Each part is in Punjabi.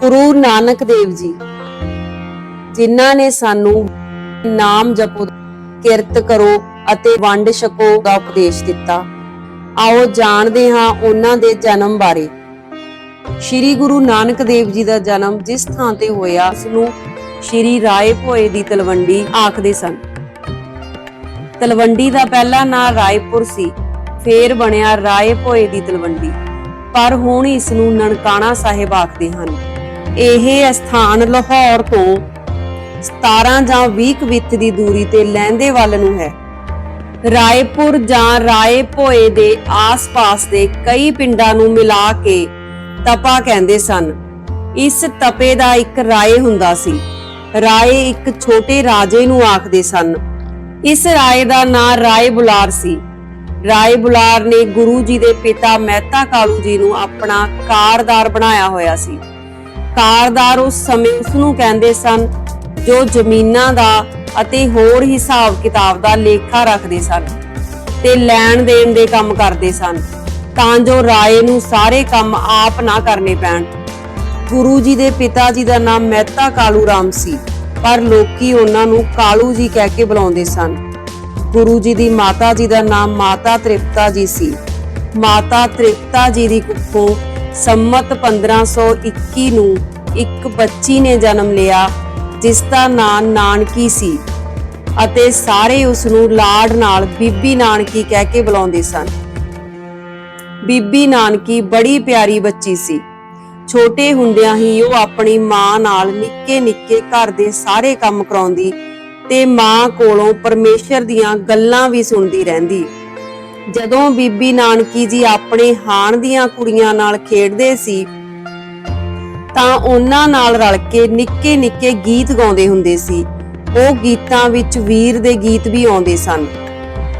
ਗੁਰੂ ਨਾਨਕ ਦੇਵ ਜੀ, ਜਿਨ੍ਹਾਂ ਨੇ ਸਾਨੂੰ ਨਾਮ ਜਪੋ, ਕਿਰਤ ਕਰੋ ਅਤੇ ਵੰਡ ਛਕੋ ਦਾ ਉਪਦੇਸ਼ ਦਿੱਤਾ। ਆਓ ਜਾਣਦੇ ਹਾਂ ਉਹਨਾਂ ਦੇ ਜਨਮ ਬਾਰੇ। ਸ਼੍ਰੀ ਗੁਰੂ ਨਾਨਕ ਦੇਵ ਜੀ ਦਾ ਜਨਮ ਜਿਸ ਥਾਂ ਤੇ ਹੋਇਆ, ਉਸ ਨੂੰ ਸ਼੍ਰੀ ਰਾਏ ਭੋਏ ਦੀ ਤਲਵੰਡੀ ਆਖਦੇ ਸਨ। ਤਲਵੰਡੀ ਦਾ ਪਹਿਲਾ ਨਾਂ ਰਾਏਪੁਰ ਸੀ, ਫੇਰ ਬਣਿਆ ਰਾਏ ਭੋਏ ਦੀ ਤਲਵੰਡੀ। ਪਰ ਹੁਣ ਇਸ ਨੂੰ ਨਨਕਾਣਾ ਸਾਹਿਬ ਆਖਦੇ ਹਨ। ਇਹ ਸਥਾਨ ਲਾਹੌਰ ਤੋਂ 17 ਜਾਂ 20 ਕਵਿੱਤ ਦੀ ਦੂਰੀ ਤੇ ਲਹਿੰਦੇ ਵੱਲ ਨੂੰ ਹੈ। ਰਾਏਪੁਰ ਜਾਂ ਰਾਏ ਭੋਏ ਦੇ ਆਸ-ਪਾਸ ਦੇ ਕਈ ਪਿੰਡਾਂ ਨੂੰ ਮਿਲਾ ਕੇ ਤਪਾ ਕਹਿੰਦੇ ਸਨ। ਇਸ ਤਪੇ ਦਾ ਇੱਕ ਰਾਏ ਹੁੰਦਾ ਸੀ। ਰਾਏ ਇੱਕ ਛੋਟੇ ਰਾਜੇ ਨੂੰ ਆਖਦੇ ਸਨ। ਇਸ ਰਾਏ ਦਾ ਨਾਂ ਰਾਏ ਬੁਲਾਰ ਸੀ। ਰਾਏ ਬੁਲਾਰ ਨੇ ਗੁਰੂ ਜੀ ਦੇ ਪਿਤਾ ਮਹਿਤਾ ਕਾਲੂ ਜੀ ਨੂੰ ਆਪਣਾ ਕਾਰਦਾਰ ਬਣਾਇਆ ਹੋਇਆ ਸੀ। ਕਾਰਦਾਰ ਉਸ ਸਮੇਂ ਉਸ ਨੂੰ ਕਹਿੰਦੇ ਸਨ, ਜੋ ਜ਼ਮੀਨਾਂ ਦਾ ਅਤੇ ਹੋਰ ਹਿਸਾਬ ਕਿਤਾਬ ਦਾ ਲੇਖਾ ਰੱਖਦੇ ਸਨ ਤੇ ਲੈਣ ਦੇਣ ਦੇ ਕੰਮ ਕਰਦੇ ਸਨ, ਤਾਂ ਜੋ ਰਾਏ ਨੂੰ ਸਾਰੇ ਕੰਮ ਆਪ ਨਾ ਕਰਨੇ ਪੈਣ। ਗੁਰੂ ਜੀ ਦੇ ਪਿਤਾ ਜੀ ਦਾ ਨਾਮ ਮਹਿਤਾ ਕਾਲੂ ਰਾਮ ਸੀ, ਪਰ ਲੋਕੀ ਉਹਨਾਂ ਨੂੰ ਕਾਲੂ ਜੀ ਕਹਿ ਕੇ ਬੁਲਾਉਂਦੇ ਸਨ। ਗੁਰੂ ਜੀ ਦੀ ਮਾਤਾ ਜੀ ਦਾ ਨਾਮ ਮਾਤਾ ਤ੍ਰਿਪਤਾ ਜੀ ਸੀ। ਮਾਤਾ ਤ੍ਰਿਪਤਾ ਜੀ ਦੀ ਕੁੱਖੋਂ ਸੰਮਤ 1521 ਨੂੰ ਇੱਕ ਬੱਚੀ ਨੇ ਜਨਮ ਲਿਆ, ਜਿਸ ਦਾ ਨਾਮ ਨਾਨਕੀ ਸੀ ਅਤੇ ਸਾਰੇ ਉਸ ਨੂੰ ਲਾਡ ਨਾਲ ਬੀਬੀ ਨਾਨਕੀ ਕਹਿ ਕੇ ਬੁਲਾਉਂਦੇ ਸਨ। ਬੀਬੀ ਨਾਨਕੀ ਬੜੀ ਪਿਆਰੀ ਬੱਚੀ ਸੀ। ਛੋਟੇ ਹੁੰਦਿਆਂ ਹੀ ਉਹ ਆਪਣੀ ਮਾਂ ਨਾਲ ਨਿੱਕੇ ਨਿੱਕੇ ਘਰ ਦੇ ਸਾਰੇ ਕੰਮ ਕਰਾਉਂਦੀ ਤੇ ਮਾਂ ਕੋਲੋਂ ਪਰਮੇਸ਼ਰ ਦੀਆਂ ਗੱਲਾਂ ਵੀ ਸੁਣਦੀ ਰਹਿੰਦੀ। ਜਦੋਂ ਬੀਬੀ ਨਾਨਕੀ ਜੀ ਆਪਣੇ ਹਾਣ ਦੀਆਂ ਕੁੜੀਆਂ ਨਾਲ ਖੇਡਦੇ ਸੀ, ਤਾਂ ਉਹਨਾਂ ਨਾਲ ਰਲ ਕੇ ਨਿੱਕੇ ਨਿੱਕੇ ਗੀਤ ਗਾਉਂਦੇ ਹੁੰਦੇ ਸੀ। ਉਹ ਗੀਤਾਂ ਵਿੱਚ ਵੀਰ ਦੇ ਗੀਤ ਵੀ ਆਉਂਦੇ ਸਨ,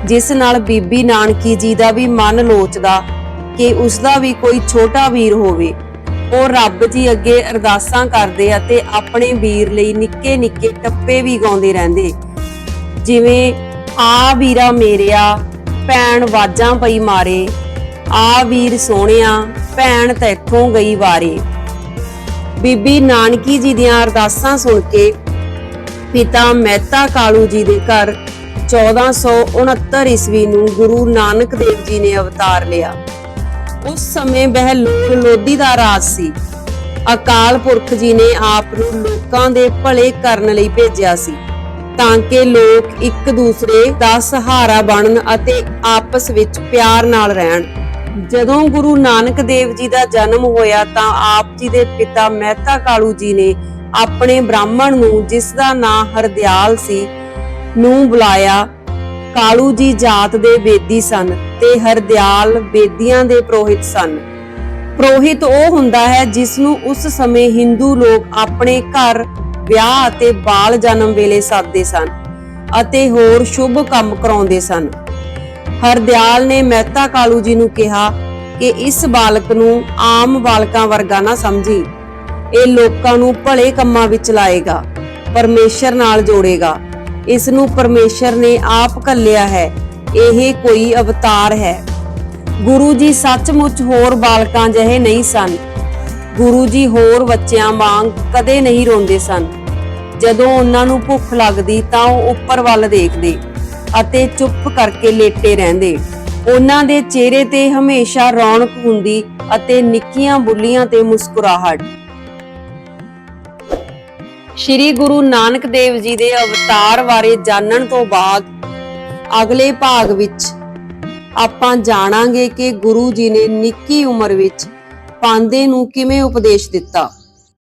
ਜਿਸ ਨਾਲ ਬੀਬੀ ਨਾਨਕੀ ਜੀ ਦਾ ਵੀ ਮਨ ਲੋਚਦਾ ਕਿ ਉਸ ਦਾ ਵੀ ਕੋਈ ਛੋਟਾ ਵੀਰ ਹੋਵੇ। ਉਹ ਰੱਬ ਜੀ ਅੱਗੇ ਅਰਦਾਸਾਂ ਕਰਦੇ ਅਤੇ ਆਪਣੇ ਵੀਰ ਲਈ ਨਿੱਕੇ ਨਿੱਕੇ ਟੱਪੇ ਵੀ ਗਾਉਂਦੇ ਰਹਿੰਦੇ। ਜਿਵੇਂ, ਆ ਵੀਰਾ ਮੇਰਿਆ ਭੈਣ ਵਾਜਾਂ ਪਈ ਮਾਰੇ। ਆ ਵੀਰ ਸੋਹਣਿਆ, ਭੈਣ ਤੈਥੋਂ ਗਈ ਵਾਰੇ। ਬੀਬੀ ਨਾਨਕੀ ਜੀ ਦੀਆਂ ਅਰਦਾਸਾਂ ਸੁਣ ਕੇ ਪਿਤਾ ਮਹਿਤਾ ਕਾਲੂ ਜੀ ਦੇ ਘਰ 1469 ਈਸਵੀ ਨੂੰ ਗੁਰੂ ਨਾਨਕ ਦੇਵ ਜੀ ਨੇ ਅਵਤਾਰ ਲਿਆ। ਉਸ ਸਮੇਂ ਬਹਿਲੋਲ ਲੋਧੀ ਦਾ ਰਾਜ ਸੀ। ਅਕਾਲ ਪੁਰਖ ਜੀ ਨੇ ਆਪ ਨੂੰ ਲੋਕਾਂ ਦੇ ਭਲੇ ਕਰਨ ਲਈ ਭੇਜਿਆ ਸੀ। ਤਾਂ ਕਿ ਲੋਕ ਇੱਕ ਦੂਸਰੇ ਦਾ ਸਹਾਰਾ ਬਣਨ ਅਤੇ ਆਪਸ ਵਿੱਚ ਪਿਆਰ ਨਾਲ ਰਹਿਣ। ਜਦੋਂ ਗੁਰੂ ਨਾਨਕ ਦੇਵ ਜੀ ਦਾ ਜਨਮ ਹੋਇਆ ਤਾਂ ਆਪ ਜੀ ਦੇ ਪਿਤਾ ਮਹਿਤਾ ਕਾਲੂ ਜੀ ਨੇ ਆਪਣੇ ਬ੍ਰਾਹਮਣ ਨੂੰ ਜਿਸ ਦਾ ਨਾਂ ਹਰਦਿਆਲ ਸੀ, ਨੂੰ ਬੁਲਾਇਆ। ਕਾਲੂ ਜੀ ਜਾਤ ਦੇ ਬੇਦੀ ਸਨ ਤੇ ਹਰਦਿਆਲ ਬੇਦੀਆਂ ਦੇ ਪ੍ਰੋਹਿਤ ਸਨ। ਪ੍ਰੋਹਿਤ ਉਹ ਹੁੰਦਾ ਹੈ ਜਿਸ ਨੂੰ ਉਸ ਸਮੇਂ ਹਿੰਦੂ ਲੋਕ ਆਪਣੇ ਘਰ ਵਿਆਹ ਅਤੇ ਬਾਲ ਜਨਮ ਵੇਲੇ ਸੱਦਦੇ ਸਨ ਅਤੇ ਹੋਰ ਸ਼ੁਭ ਕੰਮ ਕਰਾਉਂਦੇ ਸਨ। ਹਰਦਿਆਲ ਨੇ ਮਹਿਤਾ ਕਾਲੂ ਜੀ ਨੂੰ ਕਿਹਾ ਕਿ ਇਸ ਬਾਲਕ ਨੂੰ ਆਮ ਬਾਲਕਾਂ ਵਰਗਾ ਨਾ ਸਮਝੀ। ਇਹ ਲੋਕਾਂ ਨੂੰ ਭਲੇ ਕੰਮਾਂ ਵਿੱਚ ਲਾਏਗਾ, ਪਰਮੇਸ਼ਰ ਨਾਲ ਜੋੜੇਗਾ। ਇਸ ਨੂੰ ਪਰਮੇਸ਼ਰ ਨੇ ਆਪ ਕੱਲਿਆ ਹੈ, ਇਹ ਕੋਈ ਅਵਤਾਰ ਹੈ। ਗੁਰੂ ਜੀ ਸੱਚਮੁੱਚ ਹੋਰ ਬਾਲਕਾਂ ਜਿਹੇ ਨਹੀਂ ਸਨ। ਗੁਰੂ ਜੀ ਹੋਰ ਬੱਚਿਆਂ ਵਾਂਗ ਕਦੇ ਨਹੀਂ ਰੋਂਦੇ ਸਨ। ਜਦੋਂ ਉਹਨਾਂ ਨੂੰ ਭੁੱਖ ਲੱਗਦੀ ਤਾਂ ਉਹ ਉੱਪਰ ਵੱਲ ਦੇਖਦੇ ਅਤੇ ਚੁੱਪ ਕਰਕੇ ਲੇਟੇ ਰਹਿੰਦੇ। ਉਹਨਾਂ ਦੇ ਚਿਹਰੇ ਤੇ ਹਮੇਸ਼ਾ ਰੌਣਕ ਹੁੰਦੀ ਅਤੇ ਨਿੱਕੀਆਂ ਬੁੱਲੀਆਂ ਤੇ ਮੁਸਕਰਾਹਟ। ਸ਼੍ਰੀ ਗੁਰੂ ਨਾਨਕ ਦੇਵ ਜੀ ਦੇ ਅਵਤਾਰ ਬਾਰੇ ਜਾਣਨ ਤੋਂ ਬਾਅਦ ਅਗਲੇ ਭਾਗ ਵਿੱਚ ਆਪਾਂ ਜਾਣਾਂਗੇ ਕਿ ਗੁਰੂ ਜੀ ਨੇ ਨਿੱਕੀ ਉਮਰ ਵਿੱਚ ਪਾਂਦੇ ਨੂੰ ਕਿਵੇਂ ਉਪਦੇਸ਼ ਦਿੱਤਾ।